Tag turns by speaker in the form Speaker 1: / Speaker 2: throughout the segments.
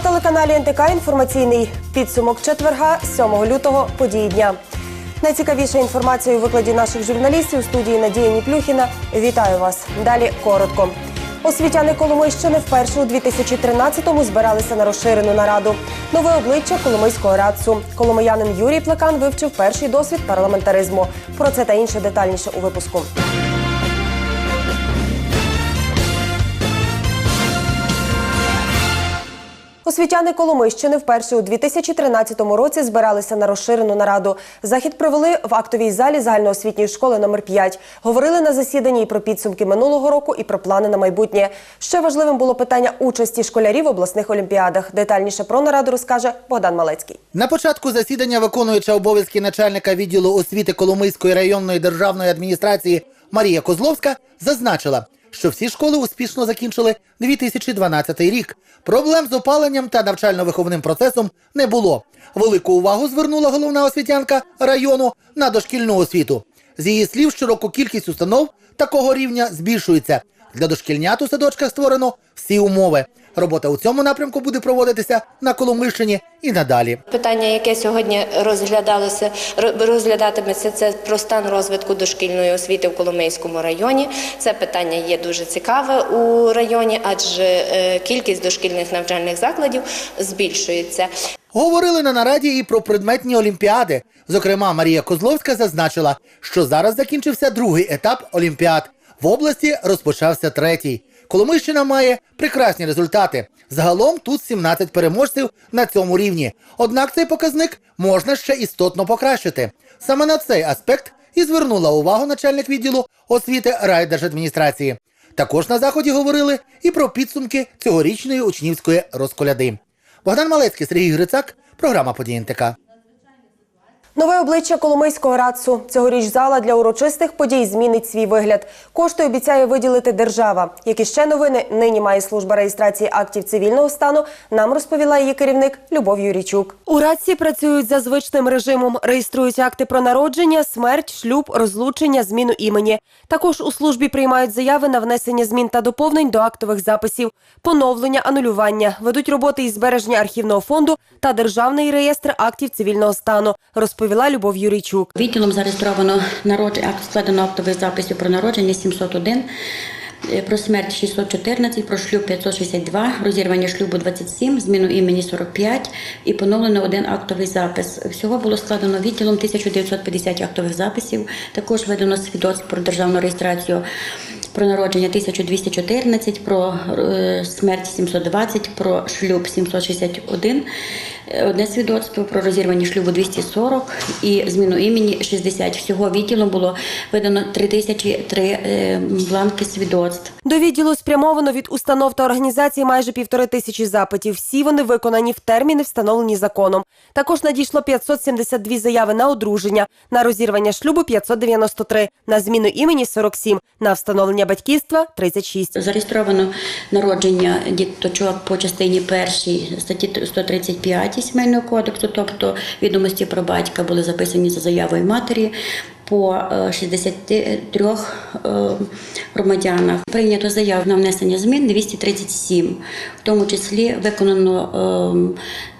Speaker 1: На телеканалі НТК інформаційний підсумок четверга 7 лютого події дня. Найцікавіша інформація у викладі наших журналістів у студії Надія Ніплюхіна. Вітаю вас. Далі коротко. Освітяни Коломийщини вперше у 2013-му збиралися на розширену нараду. Нове обличчя Коломийського радцу. Коломиянин Юрій Плекан вивчив перший досвід парламентаризму. Про це та інше детальніше у випуску. Освітяни Коломийщини вперше у 2013 році збиралися на розширену нараду. Захід провели в актовій залі загальноосвітньої школи номер 5 Говорили на засіданні і про підсумки минулого року, і про плани на майбутнє. Ще важливим було питання участі школярів в обласних олімпіадах. Детальніше про нараду розкаже Богдан Малецький.
Speaker 2: На початку засідання виконуюча обов'язки начальника відділу освіти Коломийської районної державної адміністрації Марія Козловська зазначила, що всі школи успішно закінчили 2012 рік. Проблем з опаленням та навчально-виховним процесом не було. Велику увагу звернула головна освітянка району на дошкільну освіту. З її слів, щороку кількість установ такого рівня збільшується. Для дошкільнят у садочках створено всі умови. Робота у цьому напрямку буде проводитися на Коломийщині і надалі.
Speaker 3: Питання, яке сьогодні розглядалося, ро- розглядатиметься, це про стан розвитку дошкільної освіти в Коломийському районі. Це питання є дуже цікаве у районі, адже е, кількість дошкільних навчальних закладів збільшується.
Speaker 2: Говорили на нараді і про предметні олімпіади. Зокрема, Марія Козловська зазначила, що зараз закінчився другий етап олімпіад. В області розпочався третій. Коломийщина має прекрасні результати. Загалом тут 17 переможців на цьому рівні. Однак цей показник можна ще істотно покращити. Саме на цей аспект і звернула увагу начальник відділу освіти райдержадміністрації. Також на заході говорили і про підсумки цьогорічної учнівської розколяди. Богдан Малецький, Сергій Грицак, програма «Події НТК».
Speaker 1: Нове обличчя Коломийського радцу. Цьогоріч зала для урочистих подій змінить свій вигляд. Кошти обіцяє виділити держава. Які ще новини нині має служба реєстрації актів цивільного стану. Нам розповіла її керівник Любов Юрійчук. У радці працюють за звичним режимом. Реєструють акти про народження, смерть, шлюб, розлучення, зміну імені. Також у службі приймають заяви на внесення змін та доповнень до актових записів, поновлення, анулювання, ведуть роботи із збереження архівного фонду та державний реєстр актів цивільного стану. Розповіла Любов Юрійчук.
Speaker 4: Відділом зареєстровано акт складено актових записів про народження 701, е, про смерть 614, про шлюб 562, розірвання шлюбу 27, зміну імені 45 і поновлено один актовий запис. Всього було складено відділом 1950 актових записів. Також видано свідоцтво про державну реєстрацію. Про народження 1214, про е, смерть 720, про шлюб 761, е, одне свідоцтво, про розірвання шлюбу 240 і зміну імені 60. Всього відділом було видано 3003 е, бланки свідоцтв.
Speaker 1: До відділу спрямовано від установ та організацій майже півтори тисячі запитів. Всі вони виконані в терміни, встановлені законом. Також надійшло 572 заяви на одруження, на розірвання шлюбу 593, на зміну імені 47, на встановлення батьківства 36.
Speaker 4: Зареєстровано народження діточок по частині першій статті 135 Сімейного кодексу, тобто відомості про батька були записані за заявою матері. По е, 63 е, громадянах прийнято заяв на внесення змін 237, в тому числі виконано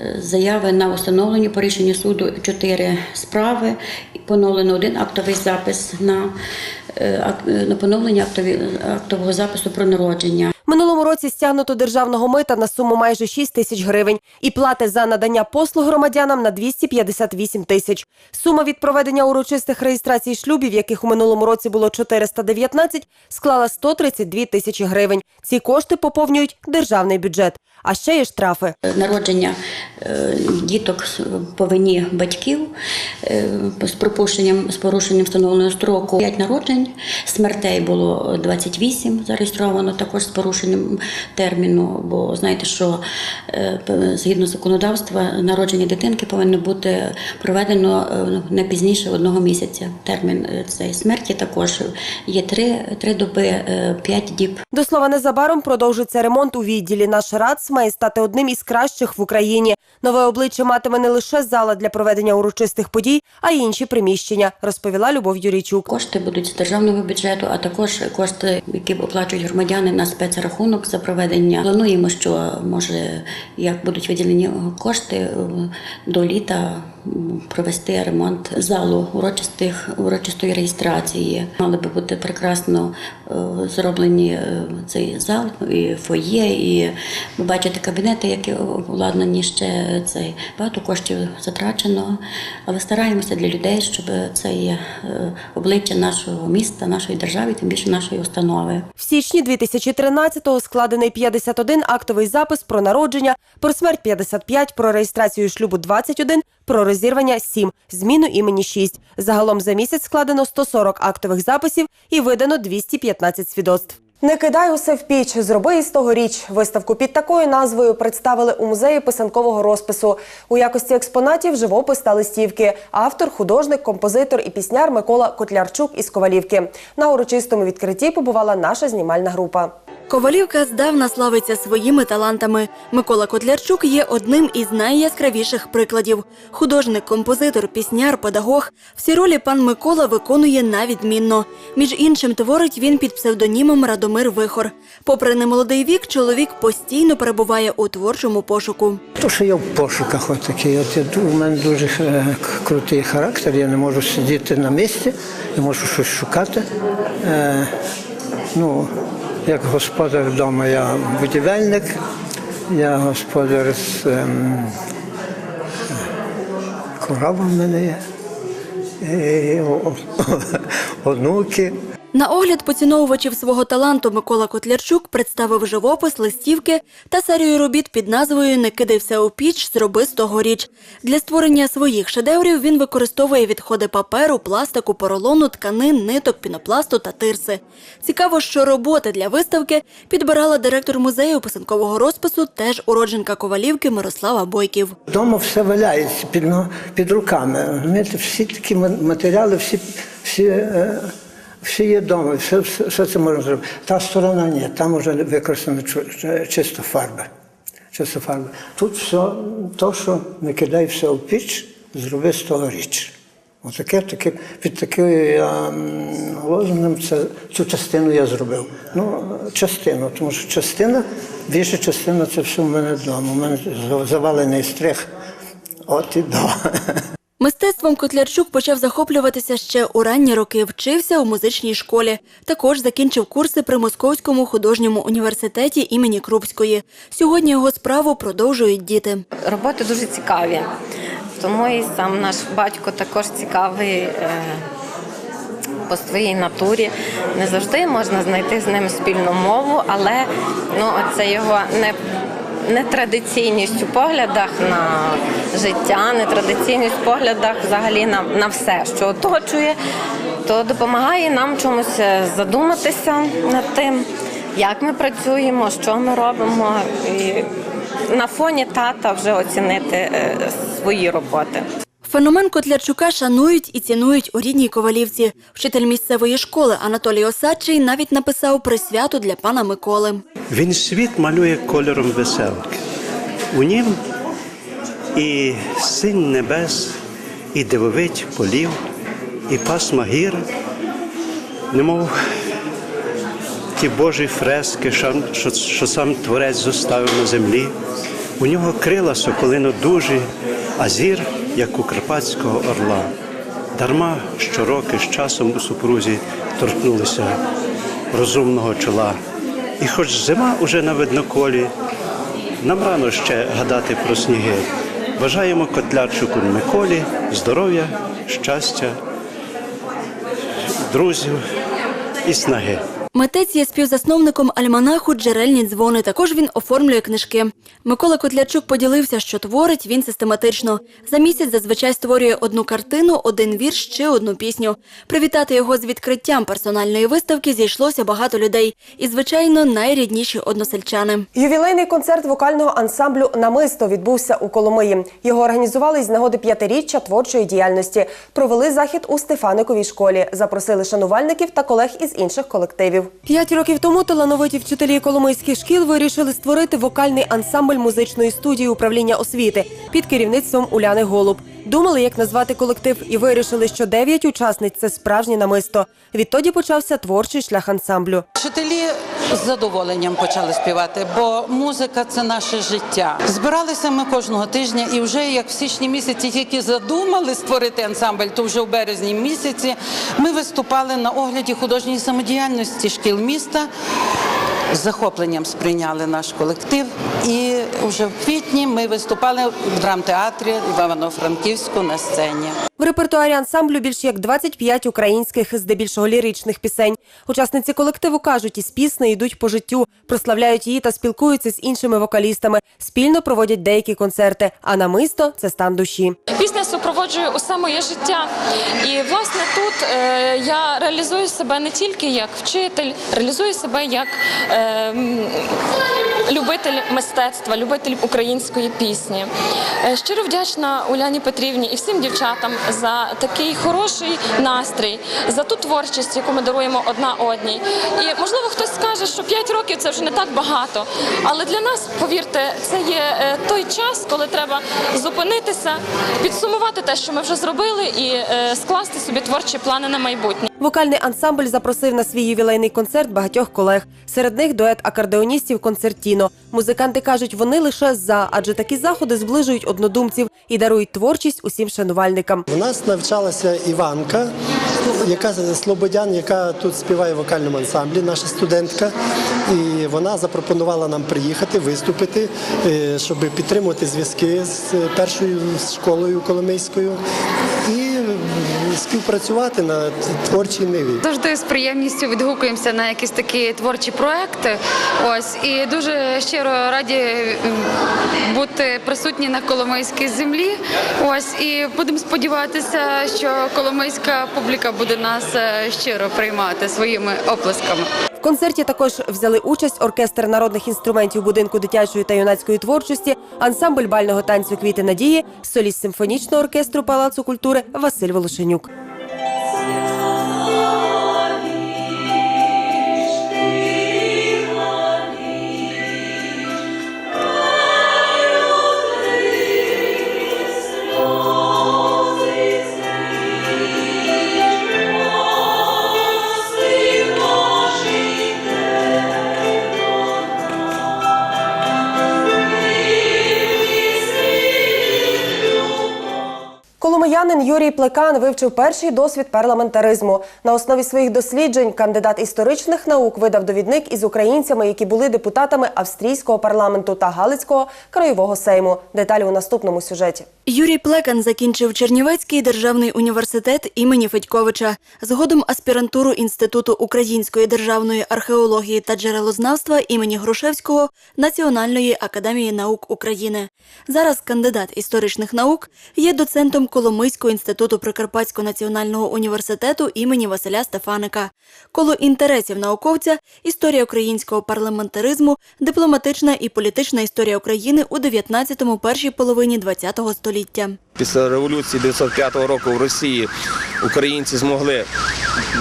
Speaker 4: е, заяви на установлення по рішенню суду 4 справи, поновлено один актовий запис на, е, на поновлення актового запису про народження.
Speaker 1: Минулому році стягнуто державного мита на суму майже 6 тисяч гривень і плати за надання послуг громадянам на 258 тисяч. Сума від проведення урочистих реєстрацій шлюбів, яких у минулому році було 419, склала 132 тисячі гривень. Ці кошти поповнюють державний бюджет. А ще є штрафи.
Speaker 4: Народження е, діток по вині батьків е, з пропущенням з порушенням встановленого строку 5 народжень, смертей було 28 зареєстровано, також з порушенням терміну. Бо знаєте, що е, згідно законодавства народження дитинки повинно бути проведено не пізніше одного місяця. Термін цієї смерті також є 3, 3 доби, 5 діб.
Speaker 1: До слова, незабаром продовжиться ремонт у відділі. Наш РАЦ має стати одним із кращих в Україні. Нове обличчя матиме не лише зала для проведення урочистих подій, а й інші приміщення, розповіла Любов Юрійчук.
Speaker 4: Кошти будуть з державного бюджету, а також кошти, які оплачують громадяни на спецрахунок за проведення. Плануємо, що може як будуть виділені кошти е, до літа провести ремонт залу урочистих урочистої реєстрації. Мали би бути прекрасно е, зроблені е, цей зал і фоє, і ви кабінети, які обладнані ще цей багато коштів затрачено. Але стараємося для людей, щоб це є е, обличчя нашого міста, нашої держави, тим більше нашої установи.
Speaker 1: В січні 2013-го складений 51 актовий запис про народження, про смерть 55, про реєстрацію шлюбу 21, про розірвання 7, зміну імені 6. Загалом за місяць складено 140 актових записів і видано 215 свідоцтв. Не кидай усе в піч, зроби із того річ. Виставку під такою назвою представили у музеї писанкового розпису. У якості експонатів живопис та листівки. Автор, художник, композитор і пісняр Микола Котлярчук із Ковалівки. На урочистому відкритті побувала наша знімальна група.
Speaker 5: Ковалівка здавна славиться своїми талантами. Микола Котлярчук є одним із найяскравіших прикладів. Художник, композитор, пісняр, педагог. Всі ролі пан Микола виконує на відмінно. Між іншим, творить він під псевдонімом Радомир Вихор. Попри немолодий вік, чоловік постійно перебуває у творчому пошуку.
Speaker 6: То, що я в пошуках отакий. От я, у мене дуже е, крутий характер, я не можу сидіти на місці, я можу щось шукати. Е, ну, як господар вдома я будівельник, я господар з ем, корова в мене є, і, о- о- онуки.
Speaker 5: На огляд поціновувачів свого таланту Микола Котлярчук представив живопис, листівки та серію робіт під назвою Не кидайся у піч, зроби з того річ. Для створення своїх шедеврів він використовує відходи паперу, пластику, поролону, тканин, ниток, пінопласту та тирси. Цікаво, що роботи для виставки підбирала директор музею писанкового розпису, теж уродженка Ковалівки Мирослава Бойків.
Speaker 6: Вдома все валяється під, під руками. Розумієте, всі такі ма- матеріали, всі, всі, е, всі є вдома, все, все, все це можна зробити. Та сторона ні, там вже ч- чисто фарби. Чисто фарби. Тут все, то, що не кидай все в піч, зроби з того річ. Отаке, таке, під таким я, лозунгом це, цю частину я зробив. Ну, частину, тому що частина, більша частина це все в мене вдома. У мене завалений стрих. От і до.
Speaker 5: Мистецтвом Котлярчук почав захоплюватися ще у ранні роки. Вчився у музичній школі. Також закінчив курси при Московському художньому університеті імені Крупської. Сьогодні його справу продовжують діти.
Speaker 7: Роботи дуже цікаві. Тому і сам наш батько також цікавий е, по своїй натурі. Не завжди можна знайти з ним спільну мову, але ну, це його не. Нетрадиційність у поглядах на життя, нетрадиційність у поглядах взагалі на, на все, що оточує, то допомагає нам чомусь е, задуматися над тим, як ми працюємо, що ми робимо, і на фоні тата вже оцінити е, свої роботи.
Speaker 5: Феномен Котлярчука шанують і цінують у рідній Ковалівці. Вчитель місцевої школи Анатолій Осадчий навіть написав присвяту для пана Миколи.
Speaker 8: Він світ малює кольором веселки. У нім і синь небес, і дивовить полів, і пасма гір, немов ті Божі фрески, що сам Творець зоставив на землі. У нього крила соколино дужі, а зір, як у карпатського орла. Дарма що роки з часом у супрузі торкнулися розумного чола. І хоч зима уже на видноколі, нам рано ще гадати про сніги. Бажаємо Котлярчуку Миколі здоров'я, щастя, друзів і снаги.
Speaker 5: Митець є співзасновником альманаху Джерельні дзвони. Також він оформлює книжки. Микола Котлячук поділився, що творить він систематично. За місяць зазвичай створює одну картину, один вірш чи одну пісню. Привітати його з відкриттям персональної виставки зійшлося багато людей. І, звичайно, найрідніші односельчани.
Speaker 1: Ювілейний концерт вокального ансамблю Намисто відбувся у Коломиї. Його організували з нагоди п'ятиріччя творчої діяльності. Провели захід у Стефаниковій школі. Запросили шанувальників та колег із інших колективів. Колектив. П'ять років тому талановиті вчителі коломийських шкіл вирішили створити вокальний ансамбль музичної студії управління освіти під керівництвом Уляни Голуб. Думали, як назвати колектив, і вирішили, що дев'ять учасниць це справжнє намисто. Відтоді почався творчий шлях ансамблю.
Speaker 9: Вчителі з задоволенням почали співати, бо музика це наше життя. Збиралися ми кожного тижня, і вже як в січні місяці тільки задумали створити ансамбль, то вже в березні місяці ми виступали на огляді художньої самодіяльності шкіл міста. З захопленням сприйняли наш колектив, і вже в квітні ми виступали в драмтеатрі в Івано-Франківську на сцені.
Speaker 1: В репертуарі ансамблю більш як 25 українських, здебільшого ліричних пісень. Учасниці колективу кажуть, із пісни йдуть по життю, прославляють її та спілкуються з іншими вокалістами. Спільно проводять деякі концерти. А намисто це стан душі.
Speaker 10: Пісня супроводжує усе моє життя. І власне тут е, я реалізую себе не тільки як вчитель, реалізую себе як е, любитель мистецтва, любитель української пісні. Е, щиро вдячна Уляні Петрівні і всім дівчатам за такий хороший настрій, за ту творчість, яку ми даруємо одна одній. І можливо хтось скаже, що 5 років це вже не так багато. Але для нас, повірте, це є е, той час, коли треба зупинитися, підсумувати те, що ми вже зробили, і е, скласти собі творчі плани на майбутнє.
Speaker 1: Вокальний ансамбль запросив на свій ювілейний концерт багатьох колег. Серед них дует акордеоністів концертіно. Музиканти кажуть, вони лише за, адже такі заходи зближують однодумців і дарують творчість усім шанувальникам.
Speaker 11: У нас навчалася Іванка, яка Слободян, яка тут співає в вокальному ансамблі, наша студентка. І вона запропонувала нам приїхати, виступити, е, щоб підтримувати зв'язки з першою школою Коломийською співпрацювати на творчій ниві.
Speaker 12: Завжди з приємністю відгукуємося на якісь такі творчі проекти. Ось і дуже щиро раді бути присутні на Коломийській землі. Ось і будемо сподіватися, що коломийська публіка буде нас е, щиро приймати своїми оплесками.
Speaker 1: В концерті також взяли участь оркестр народних інструментів будинку дитячої та юнацької творчості, ансамбль бального танцю Квіти надії, соліст симфонічного оркестру Палацу культури Василь Волошенюк. Юрій Плекан вивчив перший досвід парламентаризму. На основі своїх досліджень кандидат історичних наук видав довідник із українцями, які були депутатами австрійського парламенту та Галицького краєвого сейму. Деталі у наступному сюжеті.
Speaker 5: Юрій Плекан закінчив Чернівецький державний університет імені Федьковича, згодом аспірантуру Інституту української державної археології та джерелознавства імені Грушевського Національної академії наук України. Зараз кандидат історичних наук є доцентом Коломийського інституту Прикарпатського національного університету імені Василя Стефаника. Коло інтересів науковця історія українського парламентаризму, дипломатична і політична історія України у 19-му першій половині ХХ століття.
Speaker 13: Після революції 905 року в Росії українці змогли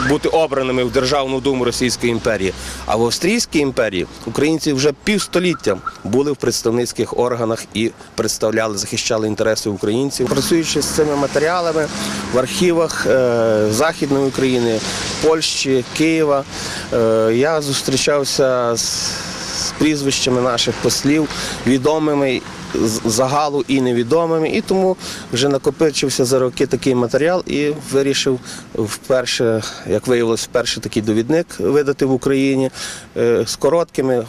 Speaker 13: бути обраними в Державну думу Російської імперії. А в Австрійській імперії українці вже півстоліття були в представницьких органах і представляли, захищали інтереси українців. Працюючи з цими матеріалами в архівах е, Західної України, Польщі, Києва, е, я зустрічався з, прізвищами наших послів, відомими загалу і невідомими, і тому вже накопичився за роки такий матеріал і вирішив вперше, як виявилось, вперше такий довідник видати в Україні е, з короткими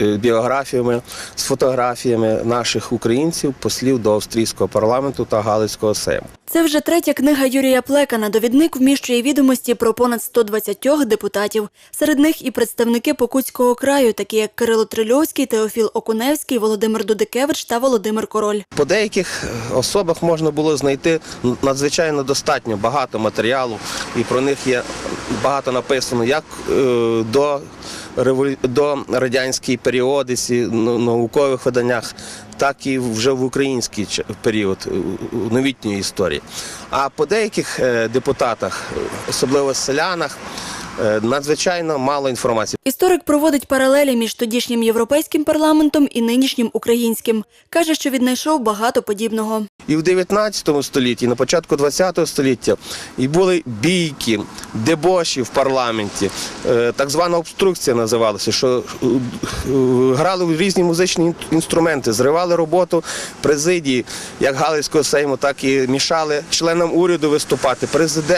Speaker 13: біографіями, з фотографіями наших українців, послів до австрійського парламенту та Галицького сейму.
Speaker 5: Це вже третя книга Юрія Плекана. Довідник вміщує відомості про понад 120 депутатів. Серед них і представники Покутського краю, такі як Кирило Трильовський, Теофіл Окуневський, Володимир Дудикевич та Володимир Король.
Speaker 13: По деяких е, особах можна було знайти надзвичайно достатньо багато матеріалу, і про них є багато написано як е, до до радянської періодиці, ну, наукових виданнях, так і вже в український період новітньої історії. А по деяких е, депутатах, особливо селянах, надзвичайно мало інформації.
Speaker 5: Історик проводить паралелі між тодішнім європейським парламентом і нинішнім українським. Каже, що віднайшов багато подібного.
Speaker 13: І в 19 столітті, і на початку 20 століття, і були бійки, дебоші в парламенті. Е, Так звана обструкція називалася, що е, е, грали в різні музичні інструменти, зривали роботу президії, як Галицького сейму, так і мішали членам уряду виступати,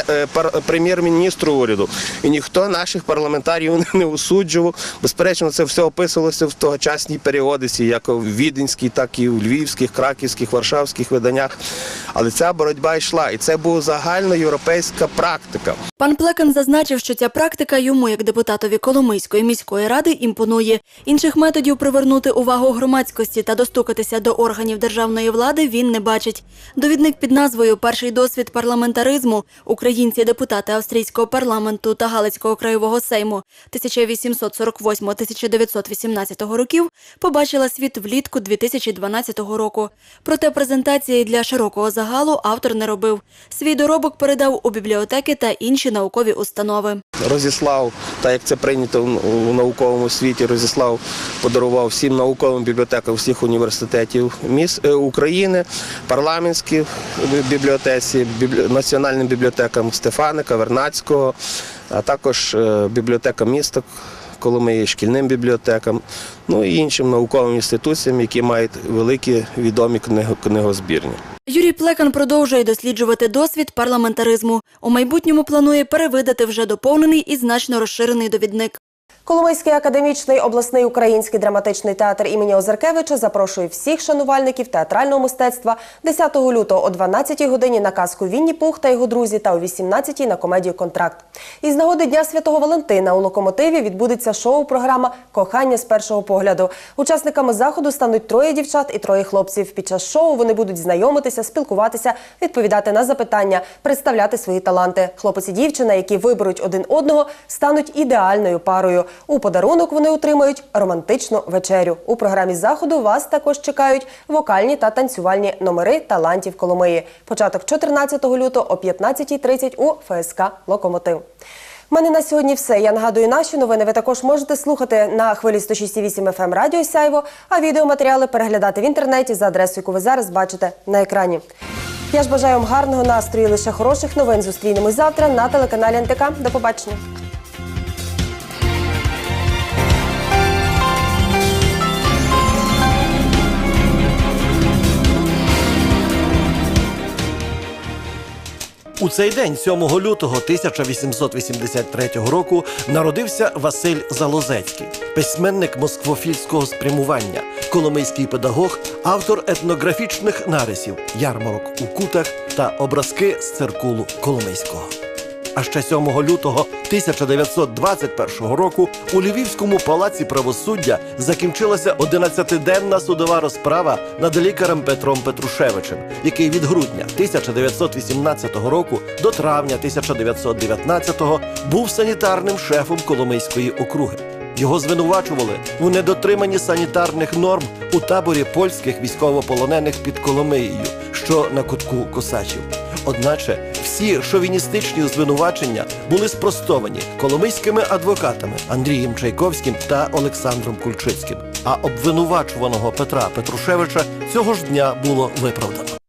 Speaker 13: е, прем'єр-міністру уряду. І ніхто наших парламентарів не осуджував. Безперечно, це все описувалося в тогочасній періодиці, як в віденській, так і в львівських, краківських, варшавських виданнях. Але ця боротьба йшла, і це була загальноєвропейська практика.
Speaker 5: Пан Плекан зазначив, що ця практика йому, як депутатові Коломийської міської ради, імпонує. Інших методів привернути увагу громадськості та достукатися до органів державної влади він не бачить. Довідник під назвою Перший досвід парламентаризму українці депутати австрійського парламенту та Галицького краєвого сейму 1848-1918 років побачила світ влітку 2012 року. Проте презентації для широкого загалу автор не робив. Свій доробок передав у бібліотеки та інші наукові установи.
Speaker 13: Розіслав, так як це прийнято у науковому світі, розіслав, подарував всім науковим бібліотекам всіх університетів міс е, України, парламентській бібліотеці, біблі- національним бібліотекам Стефаника, Вернацького, а також е, коли міста Коломиї, шкільним бібліотекам, ну і іншим науковим інституціям, які мають великі відомі книгозбірні.
Speaker 5: Юрій Плекан продовжує досліджувати досвід парламентаризму. У майбутньому планує перевидати вже доповнений і значно розширений довідник.
Speaker 1: Коломийський академічний обласний український драматичний театр імені Озеркевича запрошує всіх шанувальників театрального мистецтва 10 лютого о 12 годині на казку Вінні Пух та його друзі та о 18 на комедію Контракт. Із нагоди Дня Святого Валентина у локомотиві відбудеться шоу-програма Кохання з першого погляду. Учасниками заходу стануть троє дівчат і троє хлопців. Під час шоу вони будуть знайомитися, спілкуватися, відповідати на запитання, представляти свої таланти. Хлопець і дівчина, які виберуть один одного, стануть ідеальною парою. У подарунок вони отримають романтичну вечерю. У програмі заходу вас також чекають вокальні та танцювальні номери талантів Коломиї. Початок 14 лютого о 15.30 у ФСК Локомотив. У мене на сьогодні все. Я нагадую, наші новини ви також можете слухати на хвилі 106,8 FM Радіо Сяйво, а відеоматеріали переглядати в інтернеті за адресою, яку ви зараз бачите на екрані. Я ж бажаю вам гарного настрою, і лише хороших новин. Зустрінемось завтра на телеканалі НТК. До побачення.
Speaker 14: У цей день, 7 лютого 1883 року, народився Василь Залозецький, письменник москвофільського спрямування, коломийський педагог, автор етнографічних нарисів, ярмарок у кутах та образки з циркулу Коломийського. А ще 7 лютого 1921 року у Львівському палаці правосуддя закінчилася 11-денна судова розправа над лікарем Петром Петрушевичем, який від грудня 1918 року до травня 1919 був санітарним шефом Коломийської округи. Його звинувачували у недотриманні санітарних норм у таборі польських військовополонених під Коломиєю, що на кутку Косачів. Одначе всі шовіністичні звинувачення були спростовані коломийськими адвокатами Андрієм Чайковським та Олександром Кульчицьким. А обвинувачуваного Петра Петрушевича цього ж дня було виправдано.